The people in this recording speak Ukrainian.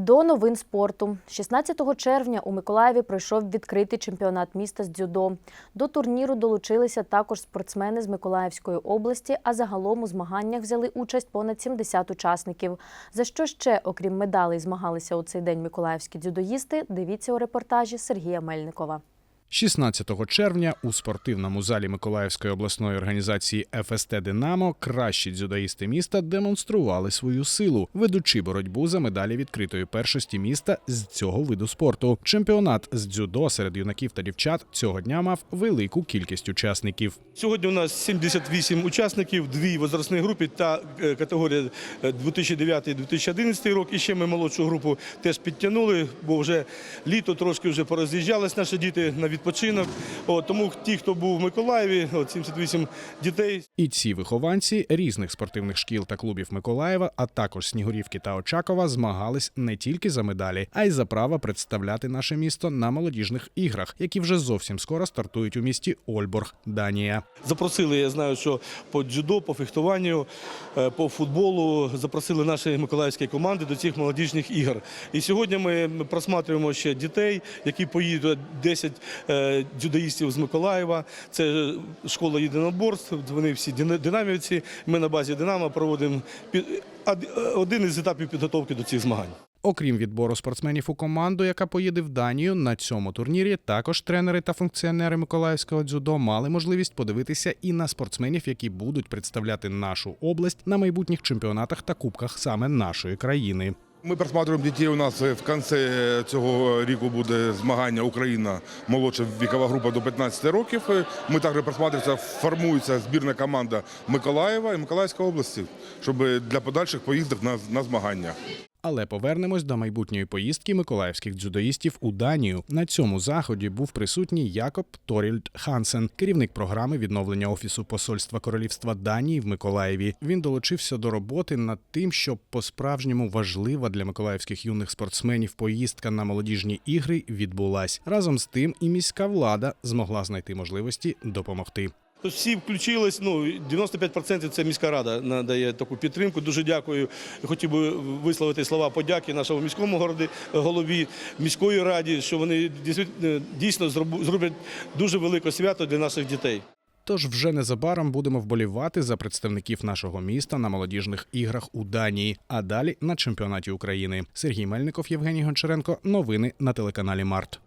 До новин спорту 16 червня у Миколаєві пройшов відкритий чемпіонат міста з дзюдо. До турніру долучилися також спортсмени з Миколаївської області, а загалом у змаганнях взяли участь понад 70 учасників. За що ще, окрім медалей, змагалися у цей день миколаївські дзюдоїсти? Дивіться у репортажі Сергія Мельникова. 16 червня у спортивному залі Миколаївської обласної організації ФСТ Динамо кращі дзюдоїсти міста демонстрували свою силу, ведучи боротьбу за медалі відкритої першості міста з цього виду спорту. Чемпіонат з дзюдо серед юнаків та дівчат цього дня мав велику кількість учасників. Сьогодні у нас 78 учасників, дві возрастні групи та е, категорія е, 2009-2011 рок. І ще ми молодшу групу теж підтягнули, бо вже літо трошки вже пороз'їжджались наші діти на відпочинок. От, тому ті, хто був в Миколаєві, от 78 дітей. І ці вихованці різних спортивних шкіл та клубів Миколаєва, а також Снігурівки та Очакова, змагались не тільки за медалі, а й за право представляти наше місто на молодіжних іграх, які вже зовсім скоро стартують у місті Ольборг, Данія. Запросили, я знаю, що по дзюдо, по фехтуванню, е, по футболу запросили наші миколаївські команди до цих молодіжних ігор. І сьогодні ми просматриваємо ще дітей, які поїдуть 10 е, дзюдоїстів з Миколаєва. Це школа єдиноборств. Вони всі дина- динамівці. Ми на базі Динамо проводимо один із етапів підготовки до цих змагань. Окрім відбору спортсменів у команду, яка поїде в Данію, на цьому турнірі також тренери та функціонери Миколаївського дзюдо мали можливість подивитися і на спортсменів, які будуть представляти нашу область на майбутніх чемпіонатах та кубках саме нашої країни. Ми просматриваємо дітей. У нас в кінці цього року буде змагання Україна молодша вікова група до 15 років. Ми також просматривається, формується збірна команда Миколаєва і Миколаївської області, щоб для подальших поїздок на, на змагання. Але повернемось до майбутньої поїздки миколаївських дзюдоїстів у Данію. На цьому заході був присутній Якоб Торільд Хансен, керівник програми відновлення офісу посольства королівства Данії в Миколаєві. Він долучився до роботи над тим, щоб по-справжньому важлива для миколаївських юних спортсменів поїздка на молодіжні ігри відбулась. Разом з тим, і міська влада змогла знайти можливості допомогти. Всі включились. Ну 95% це міська рада надає таку підтримку. Дуже дякую. Хотів би висловити слова подяки нашому міському городі, голові міської раді, що вони дійсно- дійсно зроблять дуже велике свято для наших дітей. Тож вже незабаром будемо вболівати за представників нашого міста на молодіжних іграх у Данії, а далі на чемпіонаті України. Сергій Мельников, Євгеній Гончаренко. Новини на телеканалі Март.